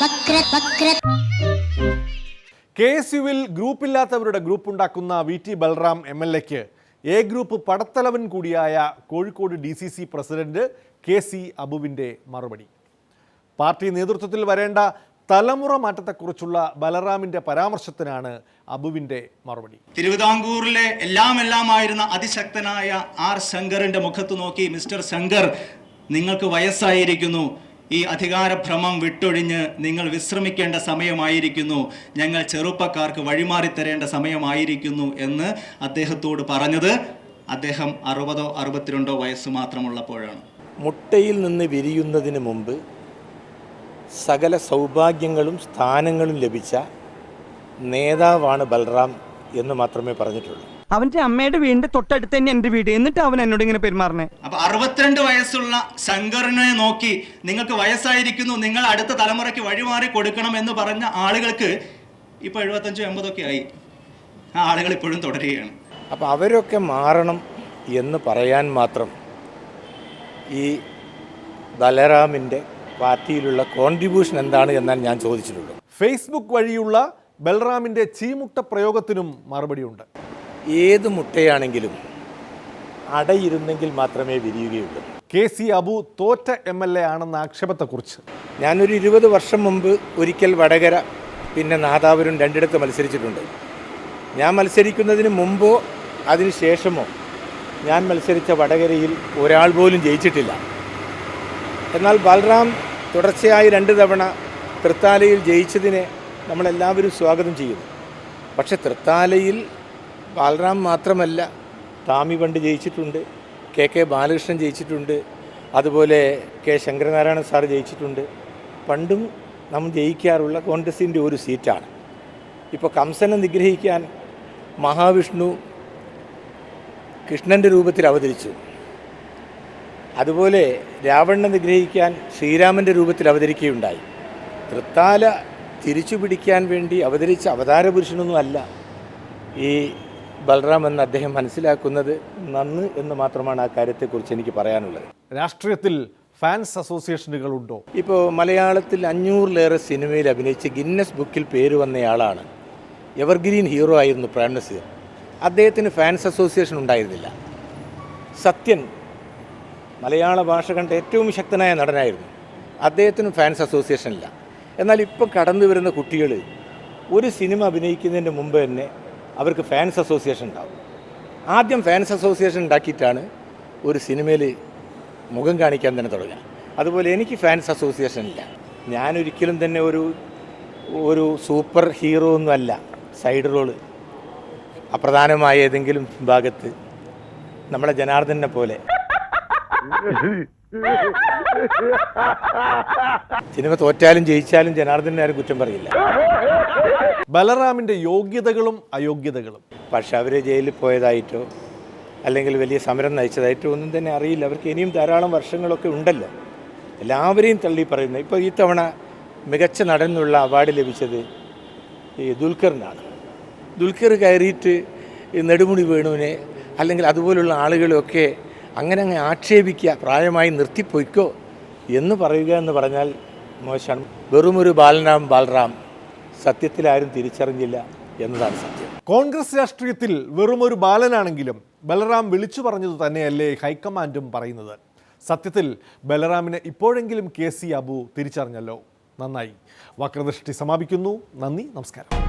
വക്ര വക്ര K S യുവിൽ ഗ്രൂപ്പില്ലാത്തവരുടെ group ഉണ്ടാക്കുന്ന V T Balram M L എക്ക് എ ഗ്രൂപ്പ് പടത്തലവൻ കൂടിയായ Kozhikode D C C president K C അബുവിന്റെ മറുപടി. പാർട്ടി നേതൃത്വത്തിൽ വരേണ്ട തലമുറ മാറ്റത്തെക്കുറിച്ചുള്ള ബലറാമിന്റെ പരാമർശത്തിനാണ് അബുവിന്റെ മറുപടി. തിരുവിതാംകൂറിലെ എല്ലാം എല്ലാമായിരുന്ന അതിശക്തനായ ആർ ശങ്കറിന്റെ മുഖത്ത് നോക്കി മിസ്റ്റർ ശങ്കർ നിങ്ങൾക്ക് വയസ്സായിരിക്കുന്നു. ഈ അധികാരഭ്രമം വിട്ടൊഴിഞ്ഞ് നിങ്ങൾ വിശ്രമിക്കേണ്ട സമയമായിരിക്കുന്നു. ഞങ്ങൾ ചെറുപ്പക്കാർക്ക് വഴിമാറി തരേണ്ട സമയമായിരിക്കുന്നു എന്ന് അദ്ദേഹത്തോട് പറഞ്ഞത് അദ്ദേഹം അറുപതോ അറുപത്തിരണ്ടോ വയസ്സ് മാത്രമുള്ളപ്പോഴാണ്. മുട്ടയിൽ നിന്ന് വിരിയുന്നതിന് മുമ്പ് സകല സൗഭാഗ്യങ്ങളും സ്ഥാനങ്ങളും ലഭിച്ച നേതാവാണ് ബൽറാം എന്ന് മാത്രമേ പറഞ്ഞിട്ടുള്ളൂ. അവന്റെ അമ്മയുടെ വീടിന്റെ തൊട്ടടുത്ത് തന്നെ എന്റെ വീട്. എന്നിട്ട് അവൻ എന്നോട് ഇങ്ങനെ പെരുമാറണേ അപ്പൊ അറുപത്തിരണ്ട് വയസ്സുള്ള ശങ്കറിനെ നോക്കി നിങ്ങൾക്ക് വയസ്സായിരിക്കുന്നു നിങ്ങൾ അടുത്ത തലമുറയ്ക്ക് വഴിമാറി കൊടുക്കണം എന്ന് പറഞ്ഞ ആളുകൾക്ക് ഇപ്പൊ എഴുപത്തഞ്ചോ എൺപതൊക്കെ ആയി. ആ ആളുകൾ ഇപ്പോഴും തുടരുകയാണ്. അപ്പൊ അവരൊക്കെ മാറണം എന്ന് പറയാൻ മാത്രം ഈ ബലറാമിന്റെ പാർട്ടിയിലുള്ള കോൺട്രിബ്യൂഷൻ എന്താണ് എന്നാണ് ഞാൻ ചോദിച്ചിട്ടുള്ളത്. ഫേസ്ബുക്ക് വഴിയുള്ള ബൽറാമിന്റെ ചീമുട്ട പ്രയോഗത്തിനും മറുപടിയുണ്ട്. ഏത് മുട്ടയാണെങ്കിലും അടയിരുന്നെങ്കിൽ മാത്രമേ വിരിയുകയുള്ളൂ. കെ സി അബു തോറ്റ എം എൽ എ ആണെന്ന ആക്ഷേപത്തെക്കുറിച്ച്. ഞാനൊരു ഇരുപത് വർഷം മുമ്പ് ഒരിക്കൽ വടകര പിന്നെ നാദാപുരം രണ്ടിടത്ത് മത്സരിച്ചിട്ടുണ്ട്. ഞാൻ മത്സരിക്കുന്നതിന് മുമ്പോ അതിന് ശേഷമോ ഞാൻ മത്സരിച്ച വടകരയിൽ ഒരാൾ പോലും ജയിച്ചിട്ടില്ല. എന്നാൽ ബൽറാം തുടർച്ചയായി രണ്ട് തവണ തൃത്താലയിൽ ജയിച്ചതിനെ നമ്മളെല്ലാവരും സ്വാഗതം ചെയ്യുന്നു. പക്ഷെ തൃത്താലയിൽ ബാലറാം മാത്രമല്ല ടാമി പണ്ട് ജയിച്ചിട്ടുണ്ട് കെ കെ ബാലകൃഷ്ണൻ ജയിച്ചിട്ടുണ്ട് അതുപോലെ കെ ശങ്കരനാരായണൻ സാർ ജയിച്ചിട്ടുണ്ട്. പണ്ടും നാം ജയിക്കാറുള്ള കോൺഗ്രസിന്റെ ഒരു സീറ്റാണ്. ഇപ്പോൾ കംസനെ നിഗ്രഹിക്കാൻ മഹാവിഷ്ണു കൃഷ്ണന്റെ രൂപത്തിൽ അവതരിച്ചു. അതുപോലെ രാവണനെ നിഗ്രഹിക്കാൻ ശ്രീരാമന്റെ രൂപത്തിൽ അവതരിക്കുകയുണ്ടായി. തൃത്താല തിരിച്ചു പിടിക്കാൻ വേണ്ടി അവതരിച്ച അവതാര പുരുഷനൊന്നുമല്ല ഈ ബൽറാം എന്ന് അദ്ദേഹം മനസ്സിലാക്കുന്നത് നന്ന് എന്ന് മാത്രമാണ് ആ കാര്യത്തെക്കുറിച്ച് എനിക്ക് പറയാനുള്ളത്. രാഷ്ട്രീയത്തിൽ ഫാൻസ് അസോസിയേഷനുകൾ ഉണ്ടോ? ഇപ്പോൾ മലയാളത്തിൽ അഞ്ഞൂറിലേറെ സിനിമയിൽ അഭിനയിച്ച് ഗിന്നസ് ബുക്കിൽ പേര് വന്നയാളാണ്. എവർഗ്രീൻ ഹീറോ ആയിരുന്നു പ്രേം നസീർ. അദ്ദേഹത്തിന് ഫാൻസ് അസോസിയേഷൻ ഉണ്ടായിരുന്നില്ല. സത്യൻ മലയാള ഭാഷ കണ്ട ഏറ്റവും ശക്തനായ നടനായിരുന്നു. അദ്ദേഹത്തിന് ഫാൻസ് അസോസിയേഷൻ ഇല്ല. എന്നാൽ ഇപ്പോൾ കടന്നു വരുന്ന കുട്ടികൾ ഒരു സിനിമ അഭിനയിക്കുന്നതിന് മുമ്പ് തന്നെ അവർക്ക് ഫാൻസ് അസോസിയേഷൻ ഉണ്ടാവും. ആദ്യം ഫാൻസ് അസോസിയേഷൻ ഉണ്ടാക്കിയിട്ടാണ് ഒരു സിനിമയിൽ മുഖം കാണിക്കാൻ തന്നെ തുടങ്ങുക. അതുപോലെ എനിക്ക് ഫാൻസ് അസോസിയേഷൻ ഇല്ല. ഞാനൊരിക്കലും തന്നെ ഒരു ഒരു സൂപ്പർ ഹീറോ ഒന്നും അല്ല. സൈഡ് റോൾ അപ്രധാനമായ ഏതെങ്കിലും ഭാഗത്ത് നമ്മളെ ജനാർദ്ദനെ പോലെ. സിനിമ തോറ്റാലും ജയിച്ചാലും ജനാർദ്ദനെ ആരും കുറ്റം പറയില്ല. ബലറാമിന്റെ യോഗ്യതകളും അയോഗ്യതകളും. പക്ഷെ അവർ ജയിലിൽ പോയതായിട്ടോ അല്ലെങ്കിൽ വലിയ സമരം നയിച്ചതായിട്ടോ ഒന്നും തന്നെ അറിയില്ല. അവർക്ക് ഇനിയും ധാരാളം വർഷങ്ങളൊക്കെ ഉണ്ടല്ലോ. എല്ലാവരെയും തള്ളി പറയുന്നത് ഇപ്പോൾ ഈ തവണ മികച്ച നടനുള്ള അവാർഡ് ലഭിച്ചത് ഈ ദുൽഖറിനാണ്. ദുൽഖർ കയറിയിട്ട് നെടുമുടി വേണുവിനെ അല്ലെങ്കിൽ അതുപോലുള്ള ആളുകളെയൊക്കെ അങ്ങനെ അങ്ങ് ആക്ഷേപിക്കുക പ്രായമായി നിർത്തിപ്പോയിക്കോ എന്ന് പറയുക എന്ന് പറഞ്ഞാൽ മോശമാണ്. വെറുമൊരു ബാലനാം ബാലറാം സത്യത്തിൽ ആരും തിരിച്ചറിഞ്ഞില്ല എന്നതാണ് സത്യം. കോൺഗ്രസ് രാഷ്ട്രീയത്തിൽ വെറുമൊരു ബാലനാണെങ്കിലും ബലറാം വിളിച്ചു പറഞ്ഞത് തന്നെയല്ലേ ഹൈക്കമാൻഡും പറയുന്നത്. സത്യത്തിൽ ബലറാമിനെ ഇപ്പോഴെങ്കിലും കെ സി അബു തിരിച്ചറിഞ്ഞല്ലോ. നന്നായി. വക്രദൃഷ്ടി സമാപിക്കുന്നു. നന്ദി നമസ്കാരം.